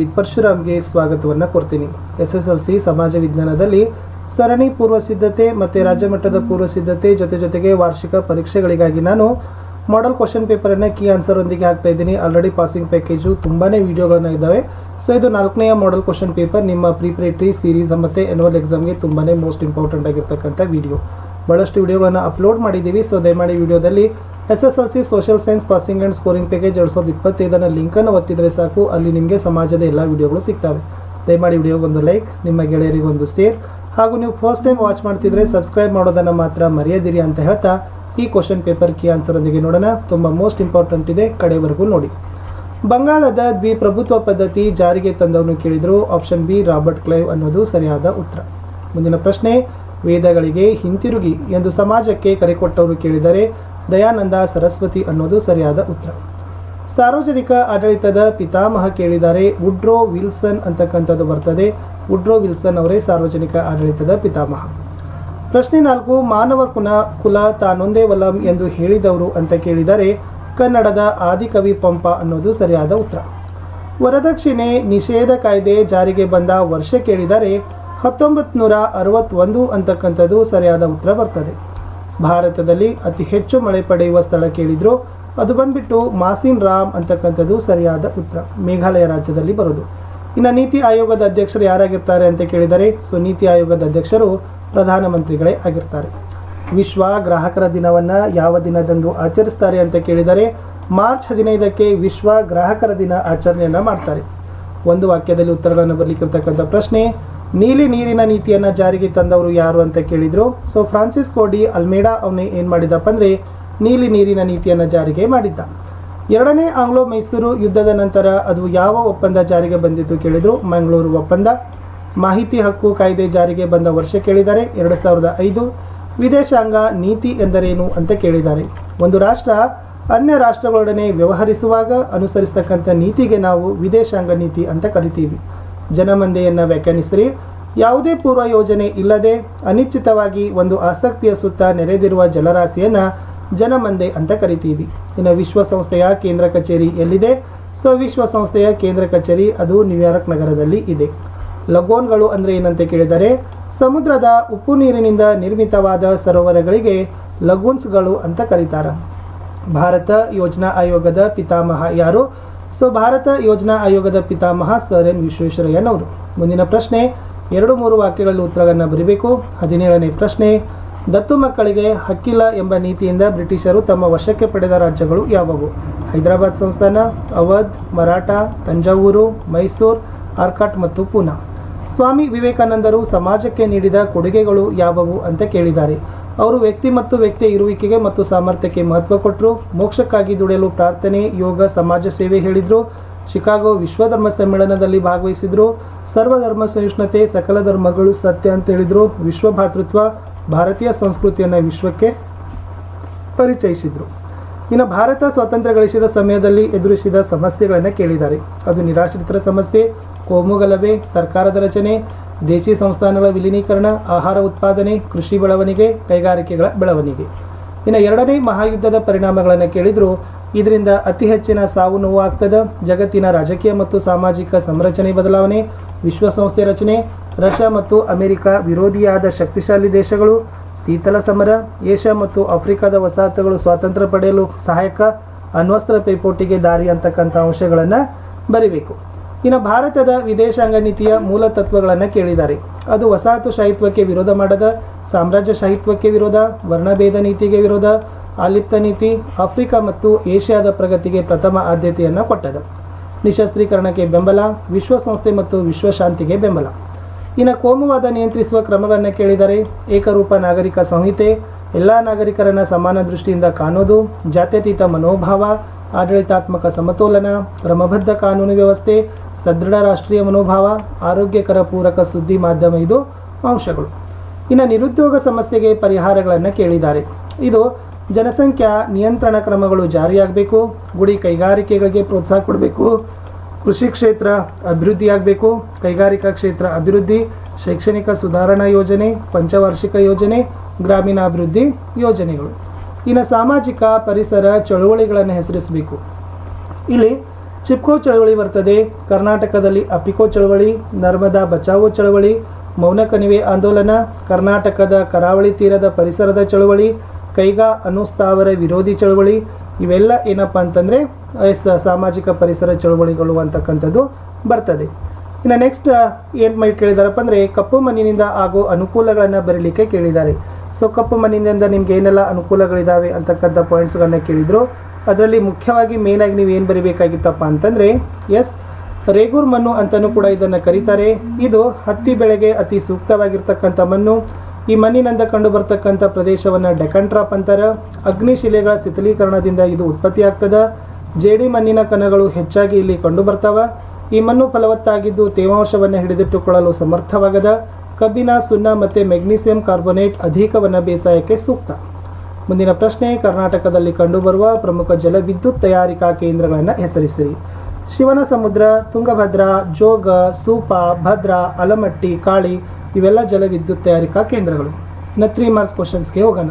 With ಪರಶುರಾಮ್ಗೆ ಸ್ವಾಗತವನ್ನು ಕೊಡ್ತೀನಿ. S S L C ಸಮಾಜ ವಿಜ್ಞಾನದಲ್ಲಿ ಸರಣಿ ಪೂರ್ವ ಸಿದ್ಧತೆ ಮತ್ತು ರಾಜ್ಯ ಮಟ್ಟದ ಪೂರ್ವ ಸಿದ್ಧತೆ ಜೊತೆ ಜೊತೆಗೆ ವಾರ್ಷಿಕ ಪರೀಕ್ಷೆಗಳಿಗಾಗಿ ನಾನು ಮಾಡಲ್ ಕ್ವಶನ್ ಪೇಪರನ್ನು ಕೀ ಆನ್ಸರೊಂದಿಗೆ ಹಾಕ್ತಾ ಇದ್ದೀನಿ. ಆಲ್ರೆಡಿ ಪಾಸಿಂಗ್ ಪ್ಯಾಕೇಜು ತುಂಬಾ ವಿಡಿಯೋಗಳನ್ನ ಇದ್ದಾವೆ. ಸೊ ಇದು ನಾಲ್ಕನೆಯ ಮಾಡಲ್ ಕ್ವಶನ್ ಪೇಪರ್ ನಿಮ್ಮ ಪ್ರಿಪ್ರೇಟರಿ ಸೀರೀಸ್ ಮತ್ತು ಎನ್ಯುವಲ್ ಎಕ್ಸಾಮ್ಗೆ ತುಂಬಾ ಮೋಸ್ಟ್ ಇಂಪಾರ್ಟೆಂಟ್ ಆಗಿರ್ತಕ್ಕಂಥ ವಿಡಿಯೋ ಭಾಳಷ್ಟು ವಿಡಿಯೋಗಳನ್ನು ಅಪ್ಲೋಡ್ ಮಾಡಿದ್ದೀವಿ. ಸೊ ದಯಮಾಡಿ ವಿಡಿಯೋದಲ್ಲಿ S S L C social science passing and scoring package ಎರಡು ಸಾವಿರದ ಇಪ್ಪತ್ತೈದನ ಲಿಂಕನ್ನು ಒತ್ತಿದರೆ ಸಾಕು. ಅಲ್ಲಿ ನಿಮಗೆ ಸಮಾಜದ ಎಲ್ಲ ವಿಡಿಯೋಗಳು ಸಿಗ್ತವೆ. ದಯಮಾಡಿ ವಿಡಿಯೋಗೊಂದು ಲೈಕ್, ನಿಮ್ಮ ಗೆಳೆಯರಿಗೊಂದು ಸೇರ್ ಹಾಗೂ ನೀವು ಫಸ್ಟ್ ಟೈಮ್ ವಾಚ್ ಮಾಡ್ತಿದ್ರೆ ಸಬ್ಸ್ಕ್ರೈಬ್ ಮಾಡೋದನ್ನು ಮಾತ್ರ ಮರೆಯದಿರಿ ಅಂತ ಹೇಳ್ತಾ ಈ ಕ್ವಶನ್ ಪೇಪರ್ ಕೀ ಆನ್ಸರೊಂದಿಗೆ ನೋಡೋಣ. ತುಂಬ ಮೋಸ್ಟ್ ಇಂಪಾರ್ಟೆಂಟ್ ಇದೆ ಕಡೆವರೆಗೂ ನೋಡಿ. ಬಂಗಾಳದ ದ್ವಿಪ್ರಭುತ್ವ ಪದ್ಧತಿ ಜಾರಿಗೆ ತಂದವನು ಕೇಳಿದರು ಆಪ್ಷನ್ ಬಿ ರಾಬರ್ಟ್ ಕ್ಲೈವ್ ಅನ್ನೋದು ಸರಿಯಾದ ಉತ್ತರ. ಮುಂದಿನ ಪ್ರಶ್ನೆ, ವೇದಗಳಿಗೆ ಹಿಂತಿರುಗಿ ಎಂದು ಸಮಾಜಕ್ಕೆ ಕರೆ ಕೊಟ್ಟವರು ಕೇಳಿದರೆ ದಯಾನಂದ ಸರಸ್ವತಿ ಅನ್ನೋದು ಸರಿಯಾದ ಉತ್ತರ. ಸಾರ್ವಜನಿಕ ಆಡಳಿತದ ಪಿತಾಮಹ ಕೇಳಿದ್ದಾರೆ ವುಡ್ರೋ ವಿಲ್ಸನ್ ಅಂತಕ್ಕಂಥದ್ದು ಬರ್ತದೆ. ವುಡ್ರೋ ವಿಲ್ಸನ್ ಅವರೇ ಸಾರ್ವಜನಿಕ ಆಡಳಿತದ ಪಿತಾಮಹ. ಪ್ರಶ್ನೆ ನಾಲ್ಕು, ಮಾನವ ಕುಲ ಕುಲ ತಾನೊಂದೇ ವಲಂ ಎಂದು ಹೇಳಿದವರು ಅಂತ ಕೇಳಿದರೆ ಕನ್ನಡದ ಆದಿಕವಿ ಪಂಪ ಅನ್ನೋದು ಸರಿಯಾದ ಉತ್ತರ. ವರದಕ್ಷಿಣೆ ನಿಷೇಧ ಕಾಯ್ದೆ ಜಾರಿಗೆ ಬಂದ ವರ್ಷ ಕೇಳಿದರೆ ಹತ್ತೊಂಬತ್ತು ನೂರ ಅರವತ್ತೊಂದು ಅಂತಕ್ಕಂಥದ್ದು ಸರಿಯಾದ ಉತ್ತರ ಬರ್ತದೆ. ಭಾರತದಲ್ಲಿ ಅತಿ ಹೆಚ್ಚು ಮಳೆ ಪಡೆಯುವ ಸ್ಥಳ ಕೇಳಿದ್ರು. ಅದು ಬಂದ್ಬಿಟ್ಟು ಮಾಸಿನ್ ರಾಮ್ ಅಂತಕ್ಕಂಥದ್ದು ಸರಿಯಾದ ಉತ್ತರ. ಮೇಘಾಲಯ ರಾಜ್ಯದಲ್ಲಿ ಬರೋದು. ಇನ್ನು ನೀತಿ ಆಯೋಗದ ಅಧ್ಯಕ್ಷರು ಯಾರಾಗಿರ್ತಾರೆ ಅಂತ ಕೇಳಿದರೆ, ಸೊ ನೀತಿ ಆಯೋಗದ ಅಧ್ಯಕ್ಷರು ಪ್ರಧಾನಮಂತ್ರಿಗಳೇ ಆಗಿರ್ತಾರೆ. ವಿಶ್ವ ಗ್ರಾಹಕರ ದಿನವನ್ನು ಯಾವ ದಿನದಂದು ಆಚರಿಸ್ತಾರೆ ಅಂತ ಕೇಳಿದರೆ, ಮಾರ್ಚ್ ಹದಿನೈದಕ್ಕೆ ವಿಶ್ವ ಗ್ರಾಹಕರ ದಿನ ಆಚರಣೆಯನ್ನು ಮಾಡ್ತಾರೆ. ಒಂದು ವಾಕ್ಯದಲ್ಲಿ ಉತ್ತರಗಳನ್ನು ಬರಲಿಕ್ಕಿರ್ತಕ್ಕಂಥ ಪ್ರಶ್ನೆ ನೀಲಿ ನೀರಿನ ನೀತಿಯನ್ನು ಜಾರಿಗೆ ತಂದವರು ಯಾರು ಅಂತ ಕೇಳಿದ್ರು. ಸೊ ಫ್ರಾನ್ಸಿಸ್ ಕೋಡಿ ಅಲ್ಮೇಡಾ ಅವನೇ ಏನು ಮಾಡಿದಪ್ಪ ಅಂದರೆ ನೀಲಿ ನೀರಿನ ನೀತಿಯನ್ನು ಜಾರಿಗೆ ಮಾಡಿದ್ದ. ಎರಡನೇ ಆಂಗ್ಲೋ ಮೈಸೂರು ಯುದ್ಧದ ನಂತರ ಅದು ಯಾವ ಒಪ್ಪಂದ ಜಾರಿಗೆ ಬಂದಿದ್ದು ಕೇಳಿದ್ರು. ಮಂಗಳೂರು ಒಪ್ಪಂದ. ಮಾಹಿತಿ ಹಕ್ಕು ಕಾಯ್ದೆ ಜಾರಿಗೆ ಬಂದ ವರ್ಷ ಕೇಳಿದ್ದಾರೆ. ಎರಡು ಸಾವಿರದ ಐದು. ವಿದೇಶಾಂಗ ನೀತಿ ಎಂದರೇನು ಅಂತ ಕೇಳಿದ್ದಾರೆ. ಒಂದು ರಾಷ್ಟ್ರ ಅನ್ಯ ರಾಷ್ಟ್ರಗಳೊಡನೆ ವ್ಯವಹರಿಸುವಾಗ ಅನುಸರಿಸತಕ್ಕಂಥ ನೀತಿಗೆ ನಾವು ವಿದೇಶಾಂಗ ನೀತಿ ಅಂತ ಕರಿತೀವಿ. ಜನಮಂದೆಯನ್ನು ವ್ಯಾಖ್ಯಾನಿಸಿರಿ. ಯಾವುದೇ ಪೂರ್ವ ಯೋಜನೆ ಇಲ್ಲದೆ ಅನಿಶ್ಚಿತವಾಗಿ ಒಂದು ಆಸಕ್ತಿಯ ಸುತ್ತ ನೆರೆದಿರುವ ಜಲರಾಶಿಯನ್ನು ಜನಮಂದೆ ಅಂತ ಕರಿತೀವಿ. ಇನ್ನು ವಿಶ್ವಸಂಸ್ಥೆಯ ಕೇಂದ್ರ ಕಚೇರಿ ಎಲ್ಲಿದೆ? ಸೊ, ವಿಶ್ವಸಂಸ್ಥೆಯ ಕೇಂದ್ರ ಕಚೇರಿ ಅದು ನ್ಯೂಯಾರ್ಕ್ ನಗರದಲ್ಲಿ ಇದೆ. ಲಗೋನ್ಗಳು ಅಂದರೆ ಏನಂತ ಕೇಳಿದರೆ, ಸಮುದ್ರದ ಉಪ್ಪು ನೀರಿನಿಂದ ನಿರ್ಮಿತವಾದ ಸರೋವರಗಳಿಗೆ ಲಗೂನ್ಸ್ಗಳು ಅಂತ ಕರೀತಾರೆ. ಭಾರತ ಯೋಜನಾ ಆಯೋಗದ ಪಿತಾಮಹ ಯಾರು? ಸೊ ಭಾರತ ಯೋಜನಾ ಆಯೋಗದ ಪಿತಾಮಹ ಸರ್ ಎಂ ವಿಶ್ವೇಶ್ವರಯ್ಯನವರು. ಮುಂದಿನ ಪ್ರಶ್ನೆ, ಎರಡು ಮೂರು ವಾಕ್ಯಗಳಲ್ಲಿ ಉತ್ತರಗಳನ್ನು ಬರೀಬೇಕು. ಹದಿನೇಳನೇ ಪ್ರಶ್ನೆ, ದತ್ತು ಮಕ್ಕಳಿಗೆ ಹಕ್ಕಿಲ್ಲ ಎಂಬ ನೀತಿಯಿಂದ ಬ್ರಿಟಿಷರು ತಮ್ಮ ವಶಕ್ಕೆ ಪಡೆದ ರಾಜ್ಯಗಳು ಯಾವುವು? ಹೈದರಾಬಾದ್ ಸಂಸ್ಥಾನ, ಅವಧ್, ಮರಾಠ, ತಂಜಾವೂರು, ಮೈಸೂರು, ಆರ್ಕಾಟ್ ಮತ್ತು ಪೂನಾ. ಸ್ವಾಮಿ ವಿವೇಕಾನಂದರು ಸಮಾಜಕ್ಕೆ ನೀಡಿದ ಕೊಡುಗೆಗಳು ಯಾವುವು ಅಂತ ಕೇಳಿದ್ದಾರೆ. ಅವರು ವ್ಯಕ್ತಿ ಮತ್ತು ವ್ಯಕ್ತಿಯ ಇರುವಿಕೆಗೆ ಮತ್ತು ಸಾಮರ್ಥ್ಯಕ್ಕೆ ಮಹತ್ವ ಕೊಟ್ಟರು. ಮೋಕ್ಷಕ್ಕಾಗಿ ದುಡಿಯಲು ಪ್ರಾರ್ಥನೆ, ಯೋಗ, ಸಮಾಜ ಸೇವೆ ಹೇಳಿದರು. ಶಿಕಾಗೋ ವಿಶ್ವ ಧರ್ಮ ಸಮ್ಮೇಳನದಲ್ಲಿ ಭಾಗವಹಿಸಿದರು. ಸರ್ವಧರ್ಮ ಸಹಿಷ್ಣುತೆ, ಸಕಲ ಧರ್ಮಗಳು ಸತ್ಯ ಅಂತ ಹೇಳಿದರು. ವಿಶ್ವ ಭಾತೃತ್ವ, ಭಾರತೀಯ ಸಂಸ್ಕೃತಿಯನ್ನು ವಿಶ್ವಕ್ಕೆ ಪರಿಚಯಿಸಿದ್ರು. ಇನ್ನು ಭಾರತ ಸ್ವಾತಂತ್ರ್ಯ ಗಳಿಸಿದ ಸಮಯದಲ್ಲಿ ಎದುರಿಸಿದ ಸಮಸ್ಯೆಗಳನ್ನು ಕೇಳಿದ್ದಾರೆ. ಅದು ನಿರಾಶ್ರಿತರ ಸಮಸ್ಯೆ, ಕೋಮುಗಲಭೆ, ಸರ್ಕಾರದ ರಚನೆ ದೇಶಿ ಸಂಸ್ಥಾನಗಳ ವಿಲೀನೀಕರಣ, ಆಹಾರ ಉತ್ಪಾದನೆ, ಕೃಷಿ ಬೆಳವಣಿಗೆ, ಕೈಗಾರಿಕೆಗಳ ಬೆಳವಣಿಗೆ. ಇನ್ನು ಎರಡನೇ ಮಹಾಯುದ್ಧದ ಪರಿಣಾಮಗಳನ್ನು ಕೇಳಿದರೂ, ಇದರಿಂದ ಅತಿ ಹೆಚ್ಚಿನ ಸಾವು ನೋವು ಆಗ್ತದೆ. ಜಗತ್ತಿನ ರಾಜಕೀಯ ಮತ್ತು ಸಾಮಾಜಿಕ ಸಂರಚನೆ ಬದಲಾವಣೆ, ವಿಶ್ವಸಂಸ್ಥೆ ರಚನೆ, ರಷ್ಯಾ ಮತ್ತು ಅಮೆರಿಕ ವಿರೋಧಿಯಾದ ಶಕ್ತಿಶಾಲಿ ದೇಶಗಳು, ಶೀತಲ ಸಮರ, ಏಷ್ಯಾ ಮತ್ತು ಆಫ್ರಿಕಾದ ವಸಾಹತುಗಳು ಸ್ವಾತಂತ್ರ್ಯ ಪಡೆಯಲು ಸಹಾಯಕ, ಅಣ್ವಸ್ತ್ರ ಪೈಪೋಟಿಗೆ ದಾರಿ ಅಂತಕ್ಕಂಥ ಅಂಶಗಳನ್ನು ಬರಿಬೇಕು. ಇನ್ನು ಭಾರತದ ವಿದೇಶಾಂಗ ನೀತಿಯ ಮೂಲ ತತ್ವಗಳನ್ನು ಕೇಳಿದ್ದಾರೆ. ಅದು ವಸಾಹತುಶಾಹಿತ್ವಕ್ಕೆ ವಿರೋಧ ಮಾಡದ ಸಾಮ್ರಾಜ್ಯಶಾಹಿತ್ವಕ್ಕೆ ವಿರೋಧ, ವರ್ಣಭೇದ ನೀತಿಗೆ ವಿರೋಧ, ಆಲಿಪ್ತ ನೀತಿ, ಆಫ್ರಿಕಾ ಮತ್ತು ಏಷ್ಯಾದ ಪ್ರಗತಿಗೆ ಪ್ರಥಮ ಆದ್ಯತೆಯನ್ನು ಕೊಟ್ಟದ. ನಿಶಸ್ತ್ರೀಕರಣಕ್ಕೆ ಬೆಂಬಲ, ವಿಶ್ವಸಂಸ್ಥೆ ಮತ್ತು ವಿಶ್ವಶಾಂತಿಗೆ ಬೆಂಬಲ. ಇನ್ನು ಕೋಮುವಾದ ನಿಯಂತ್ರಿಸುವ ಕ್ರಮಗಳನ್ನು ಕೇಳಿದರೆ, ಏಕರೂಪ ನಾಗರಿಕ ಸಂಹಿತೆ, ಎಲ್ಲ ನಾಗರಿಕರನ್ನು ಸಮಾನ ದೃಷ್ಟಿಯಿಂದ ಕಾಣೋದು ಜಾತ್ಯತೀತ ಮನೋಭಾವ, ಆಡಳಿತಾತ್ಮಕ ಸಮತೋಲನ, ಕ್ರಮಬದ್ಧ ಕಾನೂನು ವ್ಯವಸ್ಥೆ ಸದೃಢ ರಾಷ್ಟ್ರೀಯ ಮನೋಭಾವ, ಆರೋಗ್ಯಕರ ಪೂರಕ ಸುದ್ದಿ ಮಾಧ್ಯಮ ಇದು. ಅಂಶಗಳು. ಇನ್ನು ನಿರುದ್ಯೋಗ ಸಮಸ್ಯೆಗೆ ಪರಿಹಾರಗಳನ್ನು ಕೇಳಿದ್ದಾರೆ. ಇದು ಜನಸಂಖ್ಯಾ ನಿಯಂತ್ರಣ ಕ್ರಮಗಳು ಜಾರಿಯಾಗಬೇಕು, ಗುಡಿ ಕೈಗಾರಿಕೆಗಳಿಗೆ ಪ್ರೋತ್ಸಾಹ ಕೊಡಬೇಕು, ಕೃಷಿ ಕ್ಷೇತ್ರ ಅಭಿವೃದ್ಧಿಯಾಗಬೇಕು, ಕೈಗಾರಿಕಾ ಕ್ಷೇತ್ರ ಅಭಿವೃದ್ಧಿ, ಶೈಕ್ಷಣಿಕ ಸುಧಾರಣಾ ಯೋಜನೆ, ಪಂಚವಾರ್ಷಿಕ ಯೋಜನೆ, ಗ್ರಾಮೀಣಾಭಿವೃದ್ಧಿ ಯೋಜನೆಗಳು. ಇನ್ನು ಸಾಮಾಜಿಕ ಪರಿಸರ ಚಳುವಳಿಗಳನ್ನು ಹೆಸರಿಸಬೇಕು. ಇಲ್ಲಿ ಚಿಪ್ಕೋ ಚಳವಳಿ ಬರ್ತದೆ. ಕರ್ನಾಟಕದಲ್ಲಿ ಅಪಿಕೋ ಚಳವಳಿ, ನರ್ಮದಾ ಬಚಾವೋ ಚಳವಳಿ ಮೌನ ಕಣಿವೆ ಆಂದೋಲನ, ಕರ್ನಾಟಕದ ಕರಾವಳಿ ತೀರದ ಪರಿಸರದ ಚಳವಳಿ, ಕೈಗಾ ಅನುಸ್ಥಾವರ ವಿರೋಧಿ ಚಳವಳಿ, ಇವೆಲ್ಲ ಏನಪ್ಪ ಅಂತಂದರೆ ಸಾಮಾಜಿಕ ಪರಿಸರ ಚಳವಳಿಗಳು ಅಂತಕ್ಕಂಥದ್ದು ಬರ್ತದೆ. ಇನ್ನು ನೆಕ್ಸ್ಟ್ ಏನು ಮಾಡಿ ಕೇಳಿದಾರಪ್ಪ ಅಂದರೆ, ಕಪ್ಪು ಮಣ್ಣಿನಿಂದ ಆಗೋ ಅನುಕೂಲಗಳನ್ನು ಬರೀಲಿಕ್ಕೆ ಕೇಳಿದ್ದಾರೆ. ಸೊ ಕಪ್ಪು ಮಣ್ಣಿನಿಂದ ನಿಮ್ಗೆ ಏನೆಲ್ಲ ಅನುಕೂಲಗಳಿದ್ದಾವೆ ಅಂತಕ್ಕಂಥ ಪಾಯಿಂಟ್ಸ್ಗಳನ್ನ ಕೇಳಿದರು. ಅದರಲ್ಲಿ ಮುಖ್ಯವಾಗಿ ಮೇನಾಗಿ ನೀವು ಏನು ಬರಿಬೇಕಾಗಿತ್ತಪ್ಪ ಅಂತಂದರೆ ಎಸ್ ರೇಗೂರ್ ಮಣ್ಣು ಅಂತಲೂ ಕೂಡ ಇದನ್ನು ಕರೀತಾರೆ. ಇದು ಹತ್ತಿ ಬೆಳೆಗೆ ಅತಿ ಸೂಕ್ತವಾಗಿರ್ತಕ್ಕಂಥ ಮಣ್ಣು. ಈ ಮಣ್ಣಿನಿಂದ ಕಂಡು ಬರ್ತಕ್ಕಂಥ ಪ್ರದೇಶವನ್ನು ಡೆಕನ್ ಟ್ರಾಪ್ ಅಂತಾರೆ ಅಗ್ನಿಶಿಲೆಗಳ ಶಿಥಿಲೀಕರಣದಿಂದ ಇದು ಉತ್ಪತ್ತಿ ಆಗ್ತದೆ. ಜೇಡಿ ಮಣ್ಣಿನ ಕಣಗಳು ಹೆಚ್ಚಾಗಿ ಇಲ್ಲಿ ಕಂಡು ಬರ್ತಾವ. ಈ ಮಣ್ಣು ಫಲವತ್ತಾಗಿದ್ದು ತೇವಾಂಶವನ್ನು ಹಿಡಿದಿಟ್ಟುಕೊಳ್ಳಲು ಸಮರ್ಥವಾಗದ. ಕಬ್ಬಿನ, ಸುಣ್ಣ ಮತ್ತು ಮೆಗ್ನೀಸಿಯಂ ಕಾರ್ಬೋನೇಟ್ ಅಧಿಕವನ್ನ ಬೇಸಾಯಕ್ಕೆ ಸೂಕ್ತ. ಮುಂದಿನ ಪ್ರಶ್ನೆ, ಕರ್ನಾಟಕದಲ್ಲಿ ಕಂಡುಬರುವ ಪ್ರಮುಖ ಜಲವಿದ್ಯುತ್ ತಯಾರಿಕಾ ಕೇಂದ್ರಗಳನ್ನು ಹೆಸರಿಸಿರಿ. ಶಿವನ ಸಮುದ್ರ ತುಂಗಭದ್ರಾ, ಜೋಗ, ಸೂಪ, ಭದ್ರಾ, ಅಲಮಟ್ಟಿ, ಕಾಳಿ, ಇವೆಲ್ಲ ಜಲವಿದ್ಯುತ್ ತಯಾರಿಕಾ ಕೇಂದ್ರಗಳು. ಇನ್ನು ತ್ರೀ ಮಾರ್ಕ್ಸ್ ಕ್ವಶನ್ಸ್ಗೆ ಹೋಗೋಣ.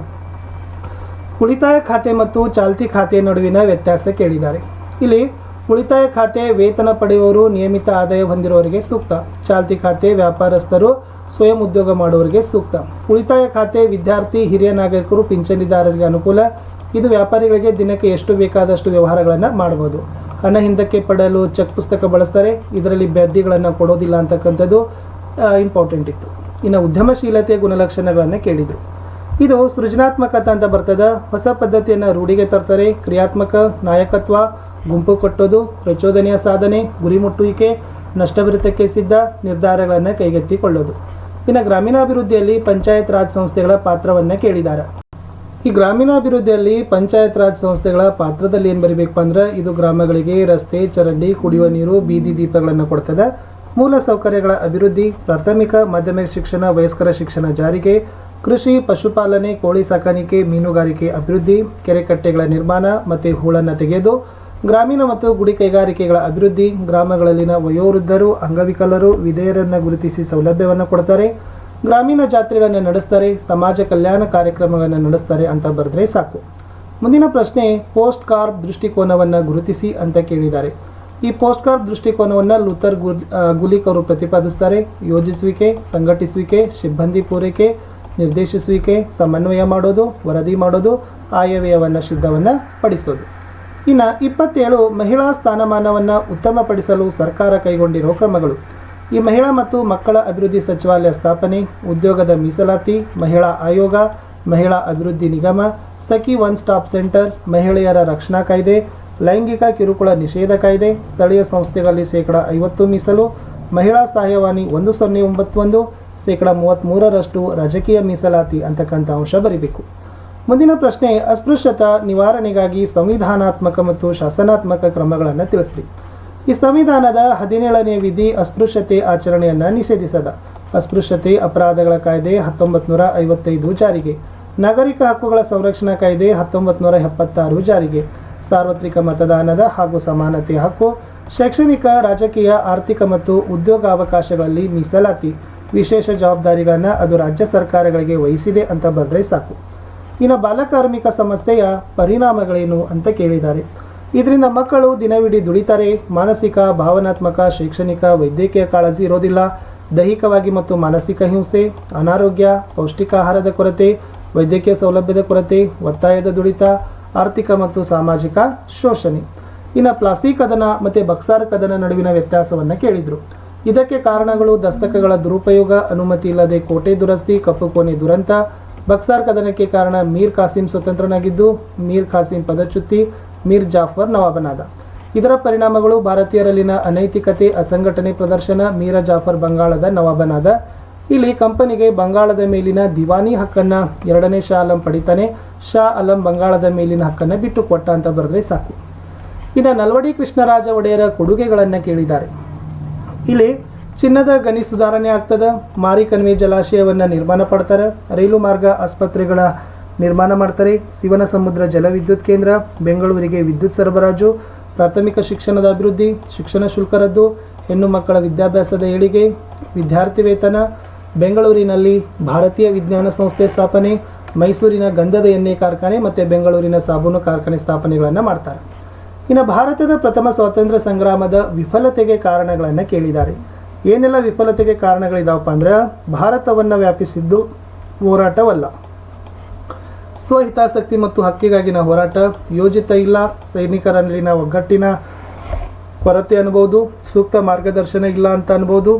ಉಳಿತಾಯ ಖಾತೆ ಮತ್ತು ಚಾಲ್ತಿ ಖಾತೆ ನಡುವಿನ ವ್ಯತ್ಯಾಸ ಕೇಳಿದ್ದಾರೆ ಇಲ್ಲಿ ಉಳಿತಾಯ ಖಾತೆ ವೇತನ ಪಡೆಯುವವರು ನಿಯಮಿತ ಆದಾಯ ಹೊಂದಿರುವವರಿಗೆ ಸೂಕ್ತ. ಚಾಲ್ತಿ ಖಾತೆ ವ್ಯಾಪಾರಸ್ಥರು ಸ್ವಯಂ ಉದ್ಯೋಗ ಮಾಡುವವರಿಗೆ ಸೂಕ್ತ. ಉಳಿತಾಯ ಖಾತೆ ವಿದ್ಯಾರ್ಥಿ, ಹಿರಿಯ ನಾಗರಿಕರು, ಪಿಂಚಣಿದಾರರಿಗೆ ಅನುಕೂಲ. ಇದು ವ್ಯಾಪಾರಿಗಳಿಗೆ ದಿನಕ್ಕೆ ಎಷ್ಟು ಬೇಕಾದಷ್ಟು ವ್ಯವಹಾರಗಳನ್ನು ಮಾಡಬಹುದು. ಹಣ ಹಿಂದಕ್ಕೆ ಪಡೆಯಲು ಚೆಕ್ ಪುಸ್ತಕ ಬಳಸ್ತಾರೆ. ಇದರಲ್ಲಿ ಬಡ್ಡಿಗಳನ್ನು ಕೊಡೋದಿಲ್ಲ ಅಂತಕ್ಕಂಥದ್ದು ಇಂಪಾರ್ಟೆಂಟ್ ಇತ್ತು. ಇನ್ನು ಉದ್ಯಮಶೀಲತೆಯ ಗುಣಲಕ್ಷಣಗಳನ್ನು ಕೇಳಿದರು. ಇದು ಸೃಜನಾತ್ಮಕತೆ ಅಂತ ಬರ್ತದೆ. ಹೊಸ ಪದ್ಧತಿಯನ್ನು ರೂಢಿಗೆ ತರ್ತಾರೆ. ಕ್ರಿಯಾತ್ಮಕ, ನಾಯಕತ್ವ, ಗುಂಪು ಕಟ್ಟೋದು, ಪ್ರಚೋದನೆಯ ಸಾಧನೆ ಗುರಿ ಮುಟ್ಟುವಿಕೆ ನಷ್ಟವಿರುತ್ತಕ್ಕೆ ಸಿದ್ಧ ನಿರ್ಧಾರಗಳನ್ನು ಕೈಗೆತ್ತಿಕೊಳ್ಳೋದು. ಇನ್ನು ಗ್ರಾಮೀಣಾಭಿವೃದ್ಧಿಯಲ್ಲಿ ಪಂಚಾಯತ್ ರಾಜ್ ಸಂಸ್ಥೆಗಳ ಪಾತ್ರವನ್ನು ಕೇಳಿದ್ದಾರೆ. ಈ ಗ್ರಾಮೀಣಾಭಿವೃದ್ಧಿಯಲ್ಲಿ ಪಂಚಾಯತ್ ರಾಜ್ ಸಂಸ್ಥೆಗಳ ಪಾತ್ರದಲ್ಲಿ ಏನು ಬರೀಬೇಕು ಅಂದ್ರೆ ಇದು ಗ್ರಾಮಗಳಿಗೆ ರಸ್ತೆ, ಚರಂಡಿ, ಕುಡಿಯುವ ನೀರು, ಬೀದಿ ದೀಪಗಳನ್ನು ಕೊಡ್ತದೆ. ಮೂಲ ಸೌಕರ್ಯಗಳ ಅಭಿವೃದ್ಧಿ, ಪ್ರಾಥಮಿಕ ಮಾಧ್ಯಮಿಕ ಶಿಕ್ಷಣ, ವಯಸ್ಕರ ಶಿಕ್ಷಣ ಜಾರಿಗೆ, ಕೃಷಿ, ಪಶುಪಾಲನೆ, ಕೋಳಿ ಸಾಕಾಣಿಕೆ, ಮೀನುಗಾರಿಕೆ ಅಭಿವೃದ್ಧಿ ಕೆರೆಕಟ್ಟೆಗಳ ನಿರ್ಮಾಣ ಮತ್ತು ಹೂಳನ್ನು ತೆಗೆಯೋದು ಗ್ರಾಮೀಣ ಮತ್ತು ಗುಡಿ ಕೈಗಾರಿಕೆಗಳ ಅಭಿವೃದ್ಧಿ, ಗ್ರಾಮಗಳಲ್ಲಿನ ವಯೋವೃದ್ಧರು, ಅಂಗವಿಕಲರು, ವಿಧೇಯರನ್ನು ಗುರುತಿಸಿ ಸೌಲಭ್ಯವನ್ನು ಕೊಡ್ತಾರೆ, ಗ್ರಾಮೀಣ ಜಾತ್ರೆಗಳನ್ನು ನಡೆಸ್ತಾರೆ, ಸಮಾಜ ಕಲ್ಯಾಣ ಕಾರ್ಯಕ್ರಮಗಳನ್ನು ನಡೆಸ್ತಾರೆ ಅಂತ ಬರೆದ್ರೆ ಸಾಕು. ಮುಂದಿನ ಪ್ರಶ್ನೆ, ಪೋಸ್ಟ್ ಕಾರ್ಪ್ ದೃಷ್ಟಿಕೋನವನ್ನು ಗುರುತಿಸಿ ಅಂತ ಕೇಳಿದ್ದಾರೆ. ಈ ಪೋಸ್ಟ್ ಕಾರ್ಪ್ ದೃಷ್ಟಿಕೋನವನ್ನು ಲೂಥರ್ ಗುಲಿಕ್ ಅವರು ಪ್ರತಿಪಾದಿಸ್ತಾರೆ. ಯೋಜಿಸುವಿಕೆ, ಸಂಘಟಿಸುವಿಕೆ, ಸಿಬ್ಬಂದಿ ಪೂರೈಕೆ, ನಿರ್ದೇಶಿಸುವಿಕೆ, ಸಮನ್ವಯ ಮಾಡೋದು, ವರದಿ ಮಾಡೋದು, ಆಯವ್ಯಯವನ್ನು ಶುದ್ಧವನ್ನು ಪಡಿಸೋದು. ಇನ್ನು ಇಪ್ಪತ್ತೇಳು ಮಹಿಳಾ ಸ್ಥಾನಮಾನವನ್ನು ಉತ್ತಮಪಡಿಸಲು ಸರ್ಕಾರ ಕೈಗೊಂಡಿರುವ ಕ್ರಮಗಳು. ಈ ಮಹಿಳಾ ಮತ್ತು ಮಕ್ಕಳ ಅಭಿವೃದ್ಧಿ ಸಚಿವಾಲಯ ಸ್ಥಾಪನೆ, ಉದ್ಯೋಗದ ಮೀಸಲಾತಿ, ಮಹಿಳಾ ಆಯೋಗ, ಮಹಿಳಾ ಅಭಿವೃದ್ಧಿ ನಿಗಮ, ಸಖಿ ಒನ್ ಸ್ಟಾಪ್ ಸೆಂಟರ್, ಮಹಿಳೆಯರ ರಕ್ಷಣಾ ಕಾಯ್ದೆ, ಲೈಂಗಿಕ ಕಿರುಕುಳ ನಿಷೇಧ ಕಾಯ್ದೆ, ಸ್ಥಳೀಯ ಸಂಸ್ಥೆಗಳಲ್ಲಿ ಶೇಕಡ ಐವತ್ತು ಮೀಸಲು, ಮಹಿಳಾ ಸಹಾಯವಾಣಿ ಒಂದು ಸೊನ್ನೆ ಒಂಬತ್ತೊಂದು, ಶೇಕಡಾ ಮೂವತ್ತ್ ಮೂವತ್ತ್ಮೂರರಷ್ಟು ರಾಜಕೀಯ ಮೀಸಲಾತಿ ಅಂತಕ್ಕಂಥ ಅಂಶ ಬರೀಬೇಕು. ಮುಂದಿನ ಪ್ರಶ್ನೆ, ಅಸ್ಪೃಶ್ಯತಾ ನಿವಾರಣೆಗಾಗಿ ಸಂವಿಧಾನಾತ್ಮಕ ಮತ್ತು ಶಾಸನಾತ್ಮಕ ಕ್ರಮಗಳನ್ನು ತಿಳಿಸ್ರಿ. ಈ ಸಂವಿಧಾನದ ಹದಿನೇಳನೇ ವಿಧಿ ಅಸ್ಪೃಶ್ಯತೆ ಆಚರಣೆಯನ್ನು ನಿಷೇಧಿಸದ. ಅಸ್ಪೃಶ್ಯತೆ, ಅಪರಾಧಗಳ ಕಾಯ್ದೆ ಹತ್ತೊಂಬತ್ತು ನೂರ ಐವತ್ತೈದು ಜಾರಿಗೆ. ನಾಗರಿಕ ಹಕ್ಕುಗಳ ಸಂರಕ್ಷಣಾ ಕಾಯ್ದೆ ಹತ್ತೊಂಬತ್ತು ನೂರ ಎಪ್ಪತ್ತಾರು ಜಾರಿಗೆ. ಸಾರ್ವತ್ರಿಕ ಮತದಾನದ ಹಾಗೂ ಸಮಾನತೆ ಹಕ್ಕು, ಶೈಕ್ಷಣಿಕ, ರಾಜಕೀಯ, ಆರ್ಥಿಕ ಮತ್ತು ಉದ್ಯೋಗಾವಕಾಶಗಳಲ್ಲಿ ಮೀಸಲಾತಿ. ವಿಶೇಷ ಜವಾಬ್ದಾರಿಗಳನ್ನು ಅದು ರಾಜ್ಯ ಸರ್ಕಾರಗಳಿಗೆ ವಹಿಸಿದೆ ಅಂತ ಬಂದರೆ ಸಾಕು. ಇನ್ನು ಬಾಲಕಾರ್ಮಿಕ ಸಮಸ್ಯೆಯ ಪರಿಣಾಮಗಳೇನು ಅಂತ ಕೇಳಿದ್ದಾರೆ. ಇದರಿಂದ ಮಕ್ಕಳು ದಿನವಿಡೀ ದುಡಿತಾರೆ. ಮಾನಸಿಕ, ಭಾವನಾತ್ಮಕ, ಶೈಕ್ಷಣಿಕ, ವೈದ್ಯಕೀಯ ಕಾಳಜಿ ಇರೋದಿಲ್ಲ. ದೈಹಿಕವಾಗಿ ಮತ್ತು ಮಾನಸಿಕ ಹಿಂಸೆ, ಅನಾರೋಗ್ಯ ಪೌಷ್ಟಿಕ ಆಹಾರದ ಕೊರತೆ, ವೈದ್ಯಕೀಯ ಸೌಲಭ್ಯದ ಕೊರತೆ, ಒತ್ತಾಯದ ದುಡಿತ, ಆರ್ಥಿಕ ಮತ್ತು ಸಾಮಾಜಿಕ ಶೋಷಣೆ. ಇನ್ನು ಪ್ಲಾಸ್ಟಿಕ್ ಕದನ ಮತ್ತು ಬಕ್ಸಾರ್ ಕದನ ನಡುವಿನ ವ್ಯತ್ಯಾಸವನ್ನು ಕೇಳಿದರು. ಇದಕ್ಕೆ ಕಾರಣಗಳು ದಸ್ತಕಗಳ ದುರುಪಯೋಗ, ಅನುಮತಿ ಇಲ್ಲದೆ ಕೋಟೆ ದುರಸ್ತಿ, ಕಪ್ಪು ಕೋಣೆ ದುರಂತ ಬಕ್ಸಾರ್ ಕದನಕ್ಕೆ ಕಾರಣ ಮೀರ್ ಖಾಸಿಂ ಸ್ವತಂತ್ರನಾಗಿದ್ದು, ಮೀರ್ ಖಾಸಿಂ ಪದಚ್ಯುತಿ, ಮೀರ್ ಜಾಫರ್ ನವಾಬನಾದ. ಇದರ ಪರಿಣಾಮಗಳು ಭಾರತೀಯರಲ್ಲಿನ ಅನೈತಿಕತೆ, ಅಸಂಘಟನೆ ಪ್ರದರ್ಶನ, ಮೀರ ಜಾಫರ್ ಬಂಗಾಳದ ನವಾಬನಾದ. ಇಲ್ಲಿ ಕಂಪನಿಗೆ ಬಂಗಾಳದ ಮೇಲಿನ ದಿವಾನಿ ಹಕ್ಕನ್ನ ಎರಡನೇ ಶಾ ಆಲಂ ಪಡಿತಾನೆ, ಶಾ ಅಲಂ ಬಂಗಾಳದ ಮೇಲಿನ ಹಕ್ಕನ್ನ ಬಿಟ್ಟು ಕೊಟ್ಟ ಅಂತ ಬರೆದ್ರೆ ಸಾಕು. ಇನ್ನು ನಲ್ವಡಿ ಕೃಷ್ಣರಾಜ ಒಡೆಯರ ಕೊಡುಗೆಗಳನ್ನು ಕೇಳಿದ್ದಾರೆ. ಇಲ್ಲಿ ಚಿನ್ನದ ಗಣಿ ಸುಧಾರಣೆ ಆಗ್ತದ? ಮಾರಿ ಕಣಿವೆ ಜಲಾಶಯವನ್ನು ನಿರ್ಮಾಣ ಪಡ್ತಾರೆ? ರೈಲು ಮಾರ್ಗ ಆಸ್ಪತ್ರೆಗಳ ನಿರ್ಮಾಣ ಮಾಡ್ತಾರೆ. ಶಿವನ ಸಮುದ್ರ ಜಲವಿದ್ಯುತ್ ಕೇಂದ್ರ, ಬೆಂಗಳೂರಿಗೆ ವಿದ್ಯುತ್ ಸರಬರಾಜು, ಪ್ರಾಥಮಿಕ ಶಿಕ್ಷಣದ ಅಭಿವೃದ್ಧಿ, ಶಿಕ್ಷಣ ಶುಲ್ಕ ರದ್ದು, ಹೆಣ್ಣು ಮಕ್ಕಳ ವಿದ್ಯಾಭ್ಯಾಸದ ಏಳಿಗೆ ವಿದ್ಯಾರ್ಥಿ ವೇತನ, ಬೆಂಗಳೂರಿನಲ್ಲಿ ಭಾರತೀಯ ವಿಜ್ಞಾನ ಸಂಸ್ಥೆ ಸ್ಥಾಪನೆ, ಮೈಸೂರಿನ ಗಂಧದ ಎಣ್ಣೆ ಕಾರ್ಖಾನೆ ಮತ್ತು ಬೆಂಗಳೂರಿನ ಸಾಬೂನು ಕಾರ್ಖಾನೆ ಸ್ಥಾಪನೆಗಳನ್ನು ಮಾಡ್ತಾರೆ. ಇನ್ನು ಭಾರತದ ಪ್ರಥಮ ಸ್ವಾತಂತ್ರ್ಯ ಸಂಗ್ರಾಮದ ವಿಫಲತೆಗೆ ಕಾರಣಗಳನ್ನು ಕೇಳಿದ್ದಾರೆ. ಏನೆಲ್ಲ ವಿಫಲತೆಗೆ ಕಾರಣಗಳಿದಾವಪ್ಪ ಅಂದ್ರೆ ಭಾರತವನ್ನು ವ್ಯಾಪಿಸಿದ್ದು ಹೋರಾಟವಲ್ಲ. ಸ್ವಹಿತಾಸಕ್ತಿ ಮತ್ತು ಹಕ್ಕಿಗಾಗಿನ ಹೋರಾಟ ಯೋಜಿತ ಇಲ್ಲ. ಸೈನಿಕರಲ್ಲಿನ ಒಗ್ಗಟ್ಟಿನ ಕೊರತೆ ಅನ್ಬೋದು. ಸೂಕ್ತ ಮಾರ್ಗದರ್ಶನ ಇಲ್ಲ ಅಂತ ಅನ್ಬೋದು.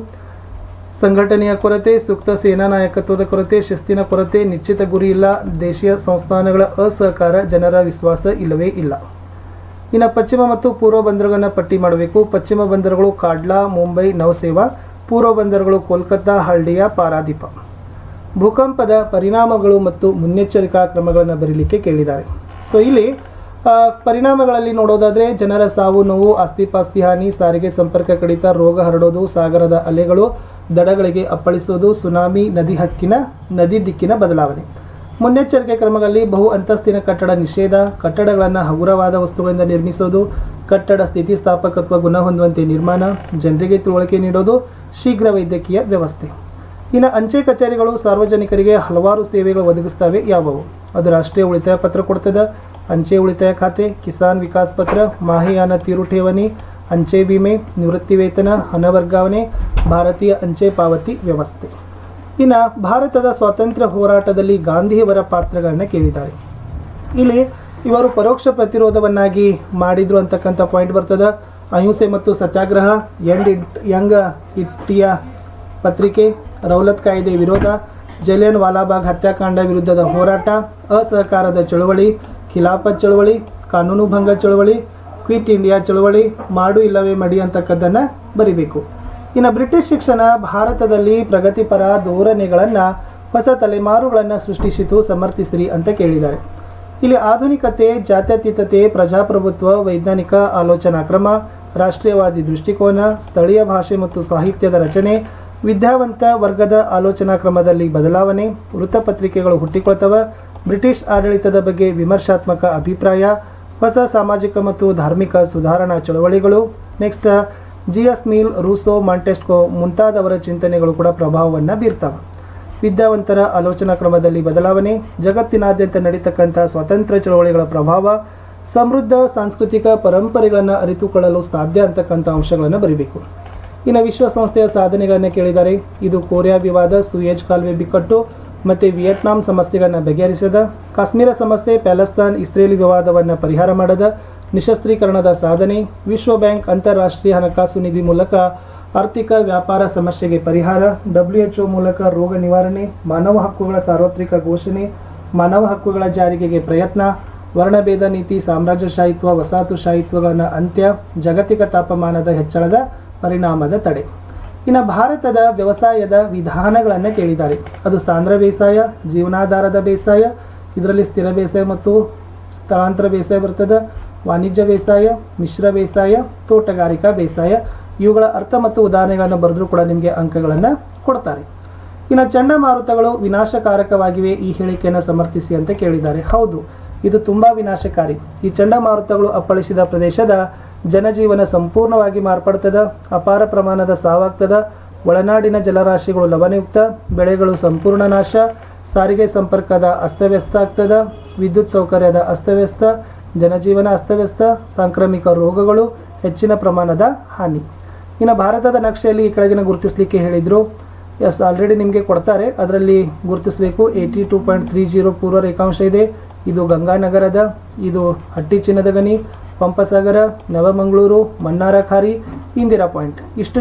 ಸಂಘಟನೆಯ ಕೊರತೆ, ಸೂಕ್ತ ಸೇನಾ ನಾಯಕತ್ವದ ಕೊರತೆ, ಶಿಸ್ತಿನ ಕೊರತೆ, ನಿಶ್ಚಿತ ಗುರಿ ಇಲ್ಲ. ದೇಶೀಯ ಸಂಸ್ಥಾನಗಳ ಅಸಹಕಾರ ಜನರ ವಿಶ್ವಾಸ ಇಲ್ಲವೇ ಇಲ್ಲ. ಇನ್ನು ಪಶ್ಚಿಮ ಮತ್ತು ಪೂರ್ವ ಬಂದರುಗಳನ್ನು ಪಟ್ಟಿ ಮಾಡಬೇಕು. ಪಶ್ಚಿಮ ಬಂದರುಗಳು ಕಾಡ್ಲಾ, ಮುಂಬೈ ನೌಸೇವಾ ಪೂರ್ವ ಬಂದರುಗಳು ಕೋಲ್ಕತ್ತಾ, ಹಳ್ಳಿಯ ಪಾರಾದೀಪ. ಭೂಕಂಪದ ಪರಿಣಾಮಗಳು ಮತ್ತು ಮುನ್ನೆಚ್ಚರಿಕಾ ಕ್ರಮಗಳನ್ನು ಬರೀಲಿಕ್ಕೆ ಕೇಳಿದ್ದಾರೆ. ಸೊ ಇಲ್ಲಿ ಪರಿಣಾಮಗಳಲ್ಲಿ ನೋಡೋದಾದರೆ ಜನರ ಸಾವು, ನೋವು ಆಸ್ತಿಪಾಸ್ತಿ ಹಾನಿ, ಸಾರಿಗೆ ಸಂಪರ್ಕ ಕಡಿತ, ರೋಗ ಹರಡೋದು, ಸಾಗರದ ಅಲೆಗಳು, ದಡಗಳಿಗೆ ಅಪ್ಪಳಿಸೋದು, ಸುನಾಮಿ, ನದಿ ಹಕ್ಕಿನ, ನದಿ ದಿಕ್ಕಿನ ಬದಲಾವಣೆ. ಮುನ್ನೆಚ್ಚರಿಕೆ ಕ್ರಮಗಳಲ್ಲಿ ಬಹು ಅಂತಸ್ತಿನ ಕಟ್ಟಡ ನಿಷೇಧ, ಕಟ್ಟಡಗಳನ್ನು ಹಗುರವಾದ ವಸ್ತುಗಳಿಂದ ನಿರ್ಮಿಸೋದು, ಕಟ್ಟಡ ಸ್ಥಿತಿಸ್ಥಾಪಕತ್ವ ಗುಣ ಹೊಂದುವಂತೆ ನಿರ್ಮಾಣ, ಜನರಿಗೆ ತಿಳುವಳಿಕೆ ನೀಡೋದು, ಶೀಘ್ರ ವೈದ್ಯಕೀಯ ವ್ಯವಸ್ಥೆ. ಇನ್ನು ಅಂಚೆ ಕಚೇರಿಗಳು ಸಾರ್ವಜನಿಕರಿಗೆ ಹಲವಾರು ಸೇವೆಗಳು ಒದಗಿಸ್ತವೆ, ಯಾವುವು? ಅದು ರಾಷ್ಟ್ರೀಯ ಉಳಿತಾಯ ಪತ್ರ ಕೊಡ್ತದೆ, ಅಂಚೆ ಉಳಿತಾಯ ಖಾತೆ, ಕಿಸಾನ್ ವಿಕಾಸ್ ಪತ್ರ, ಮಾಹಿಯಾನ ತೀರು ಠೇವಣಿ, ಅಂಚೆ ವಿಮೆ, ನಿವೃತ್ತಿ ವೇತನ, ಹಣ ವರ್ಗಾವಣೆ, ಭಾರತೀಯ ಅಂಚೆ ಪಾವತಿ ವ್ಯವಸ್ಥೆ. ಇನ್ನು ಭಾರತದ ಸ್ವಾತಂತ್ರ್ಯ ಹೋರಾಟದಲ್ಲಿ ಗಾಂಧಿಯವರ ಪಾತ್ರಗಳನ್ನು ಕೇಳಿದ್ದಾರೆ. ಇಲ್ಲಿ ಇವರು ಪರೋಕ್ಷ ಪ್ರತಿರೋಧವನ್ನಾಗಿ ಮಾಡಿದ್ರು ಅಂತಕ್ಕಂಥ ಪಾಯಿಂಟ್ ಬರ್ತದೆ. ಅಹಿಂಸೆ ಮತ್ತು satyagraha and it, young India ಪತ್ರಿಕೆ, ರೌಲತ್ ಕಾಯ್ದೆ ವಿರೋಧ, ಜಲಿಯನ್ ವಾಲಾಬಾಗ್ ಹತ್ಯಾಕಾಂಡ ವಿರುದ್ಧದ ಹೋರಾಟ, ಅಸಹಕಾರದ ಚಳವಳಿ, ಖಿಲಾಫತ್ ಚಳವಳಿ, ಕಾನೂನು ಭಂಗ ಚಳವಳಿ, ಕ್ವಿಟ್ ಇಂಡಿಯಾ ಚಳವಳಿ, ಮಾಡು ಇಲ್ಲವೇ ಮಡಿ ಅಂತಕ್ಕದ್ದನ್ನು ಬರಿಬೇಕು. ಇನ್ನು ಬ್ರಿಟಿಷ್ ಶಿಕ್ಷಣ ಭಾರತದಲ್ಲಿ ಪ್ರಗತಿಪರ ಧೋರಣೆಗಳನ್ನು ಹೊಸ ತಲೆಮಾರುಗಳನ್ನು ಸೃಷ್ಟಿಸಿತು, ಸಮರ್ಥಿಸಿರಿ ಅಂತ ಕೇಳಿದ್ದಾರೆ. ಇಲ್ಲಿ ಆಧುನಿಕತೆ, ಜಾತ್ಯತೀತತೆ, ಪ್ರಜಾಪ್ರಭುತ್ವ, ವೈಜ್ಞಾನಿಕ ಆಲೋಚನಾ ಕ್ರಮ ರಾಷ್ಟ್ರೀಯವಾದಿ ದೃಷ್ಟಿಕೋನ, ಸ್ಥಳೀಯ ಭಾಷೆ ಮತ್ತು ಸಾಹಿತ್ಯದ ರಚನೆ, ವಿದ್ಯಾವಂತ ವರ್ಗದ ಆಲೋಚನಾ ಕ್ರಮದಲ್ಲಿ ಬದಲಾವಣೆ, ವೃತ್ತಪತ್ರಿಕೆಗಳು ಹುಟ್ಟಿಕೊಳ್ತವ, ಬ್ರಿಟಿಷ್ ಆಡಳಿತದ ಬಗ್ಗೆ ವಿಮರ್ಶಾತ್ಮಕ ಅಭಿಪ್ರಾಯ, ಹೊಸ ಸಾಮಾಜಿಕ ಮತ್ತು ಧಾರ್ಮಿಕ ಸುಧಾರಣಾ ಚಳವಳಿಗಳು. Next J S Mill Rousseau, Montesquieu ಮುಂತಾದವರ ಚಿಂತನೆಗಳು ಕೂಡ ಪ್ರಭಾವವನ್ನು ಬೀರ್ತವೆ. ವಿದ್ಯಾವಂತರ ಆಲೋಚನಾ ಕ್ರಮದಲ್ಲಿ ಬದಲಾವಣೆ, ಜಗತ್ತಿನಾದ್ಯಂತ ನಡೀತಕ್ಕಂಥ ಸ್ವಾತಂತ್ರ್ಯ ಚಳವಳಿಗಳ ಪ್ರಭಾವ, ಸಮೃದ್ಧ ಸಾಂಸ್ಕೃತಿಕ ಪರಂಪರೆಗಳನ್ನು ಅರಿತುಕೊಳ್ಳಲು ಸಾಧ್ಯ ಅಂತಕ್ಕಂಥ ಅಂಶಗಳನ್ನು ಬರೀಬೇಕು. ಇನ್ನು ವಿಶ್ವಸಂಸ್ಥೆಯ ಸಾಧನೆಗಳನ್ನು ಕೇಳಿದ್ದಾರೆ ಇದು ಕೊರಿಯಾ ವಿವಾದ, ಸುಯೇಜ್ ಕಾಲುವೆ ಬಿಕ್ಕಟ್ಟು, ಮತ್ತು ವಿಯೆಟ್ನಾಂ ಸಮಸ್ಯೆಗಳನ್ನು ಬಗೆಹರಿಸದ, ಕಾಶ್ಮೀರ ಸಮಸ್ಯೆ, ಪ್ಯಾಲೆಸ್ತಾನ್, ಇಸ್ರೇಲ್ ವಿವಾದವನ್ನು ಪರಿಹಾರ ಮಾಡದ ನಿಶಸ್ತ್ರೀಕರಣದ ಸಾಧನೆ, ವಿಶ್ವ ಬ್ಯಾಂಕ್ ಅಂತಾರಾಷ್ಟ್ರೀಯ ಹಣಕಾಸು ನಿಧಿ ಮೂಲಕ ಆರ್ಥಿಕ ವ್ಯಾಪಾರ ಸಮಸ್ಯೆಗೆ ಪರಿಹಾರ ಡಬ್ಲ್ಯುಎಚ್ಒ ಮೂಲಕ ರೋಗ ನಿವಾರಣೆ, ಮಾನವ ಹಕ್ಕುಗಳ ಸಾರ್ವತ್ರಿಕ ಘೋಷಣೆ, ಮಾನವ ಹಕ್ಕುಗಳ ಜಾರಿಗೆಗೆ ಪ್ರಯತ್ನ, ವರ್ಣಭೇದ ನೀತಿ, ಸಾಮ್ರಾಜ್ಯಶಾಹಿತ್ವ, ವಸಾಹತುಶಾಹಿತ್ವಗಳ ಅಂತ್ಯ, ಜಾಗತಿಕ ತಾಪಮಾನದ ಹೆಚ್ಚಳದ ಪರಿಣಾಮದ ತಡೆ. ಇನ್ನು ಭಾರತದ ವ್ಯವಸಾಯದ ವಿಧಾನಗಳನ್ನು ಕೇಳಿದ್ದಾರೆ. ಅದು ಸಾಂದ್ರ ಬೇಸಾಯ, ಜೀವನಾಧಾರದ ಬೇಸಾಯ, ಇದರಲ್ಲಿ ಸ್ಥಿರ ಬೇಸಾಯ ಮತ್ತು ಸ್ಥಳಾಂತರ ಬೇಸಾಯ ಬರ್ತದೆ. ವಾಣಿಜ್ಯ ಬೇಸಾಯ, ಮಿಶ್ರ ಬೇಸಾಯ, ತೋಟಗಾರಿಕಾ ಬೇಸಾಯ, ಇವುಗಳ ಅರ್ಥ ಮತ್ತು ಉದಾಹರಣೆಗಳನ್ನು ಬರೆದರೂ ಕೂಡ ನಿಮಗೆ ಅಂಕಗಳನ್ನು ಕೊಡ್ತಾರೆ. ಇನ್ನು ಚಂಡಮಾರುತಗಳು ವಿನಾಶಕಾರಕವಾಗಿವೆ ಈ ಹೇಳಿಕೆಯನ್ನು ಸಮರ್ಥಿಸಿ ಅಂತ ಕೇಳಿದ್ದಾರೆ. ಹೌದು, ಇದು ತುಂಬ ವಿನಾಶಕಾರಿ. ಈ ಚಂಡಮಾರುತಗಳು ಅಪ್ಪಳಿಸಿದ ಪ್ರದೇಶದ ಜನಜೀವನ ಸಂಪೂರ್ಣವಾಗಿ ಮಾರ್ಪಡ್ತದ, ಅಪಾರ ಪ್ರಮಾಣದ ಸಾವಾಗ್ತದ, ಒಳನಾಡಿನ ಜಲರಾಶಿಗಳು ಲವಣಯುಕ್ತ, ಬೆಳೆಗಳು ಸಂಪೂರ್ಣ ನಾಶ, ಸಾರಿಗೆ ಸಂಪರ್ಕದ ಅಸ್ತವ್ಯಸ್ತ ಆಗ್ತದ, ವಿದ್ಯುತ್ ಸೌಕರ್ಯದ ಅಸ್ತವ್ಯಸ್ತ ಜನಜೀವನ ಅಸ್ತವ್ಯಸ್ತ, ಸಾಂಕ್ರಾಮಿಕ ರೋಗಗಳು, ಹೆಚ್ಚಿನ ಪ್ರಮಾಣದ ಹಾನಿ. ಇನ್ನು ಭಾರತದ ನಕ್ಷೆಯಲ್ಲಿ ಈ ಕೆಳಗಿನ ಗುರುತಿಸಲಿಕ್ಕೆ ಹೇಳಿದರು. ಎಸ್ ಆಲ್ರೆಡಿ ನಿಮಗೆ ಕೊಡ್ತಾರೆ. ಅದರಲ್ಲಿ ಗುರುತಿಸಬೇಕು. Eighty two point three zero ಪೂರ್ವ ರೇಖಾಂಶ ಇದೆ. ಇದು ಗಂಗಾನಗರದ, ಇದು ಹಟ್ಟಿ ಚಿನ್ನದ ಗಣಿ, ಪಂಪಸಾಗರ, ನವಮಂಗಳೂರು ಮನ್ನಾರ ಖಾರಿ ಇಂದಿರಾ ಪಾಯಿಂಟ್. ಇಷ್ಟು